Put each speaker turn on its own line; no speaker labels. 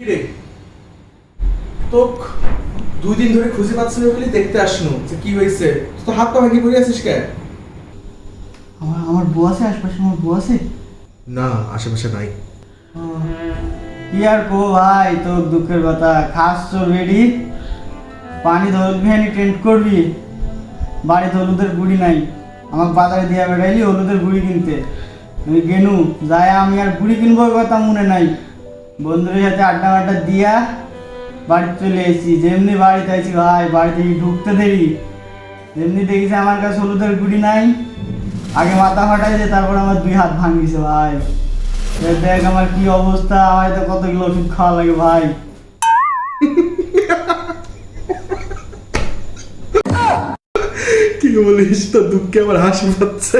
কি রে তোক দুই দিন ধরে খুঁজে পাচ্ছি না বলে দেখতে আসনু যে কি হয়েছে? তো হাত পা ভাঙি পড়ে আছিস কেন?
আমার আমার বউ আছে আশপাশে আমার বউ আছে?
না আশেপাশে নাই।
কি আর কো ভাই তোর দুঃখের কথা। খাস চোর রেডি পানি ধরবি টেন্ট করবি? বাড়িতে হলুদের গুড়ি নাই। আমাকে বাজারে দিয়া বেড়াইলি হলুদের গুড়ি কিনতে। আমি গেনু যাই আমি আর গুড়ি কিনবো কথা মনে নাই। বন্ধুদের সাথে আড্ডা মাড্ডা দিয়া বাড়ি চলে এসেছি। যেমনি বাড়িতে আছি ভাই বাড়ি থেকে ঢুকতে দেরি। যেমনি দেখেছি আমার কাছে হলুদের গুড়ি নাই, আগে মাথা ফাটাইছে তারপর আমার দুই হাত ভাঙিছে ভাই। দেখ আমার কি অবস্থা আমার তো কত কিলো ওষুধ খাওয়া লাগে ভাই।
কি বলিস তো দুঃখে আমার হাসি পাচ্ছে।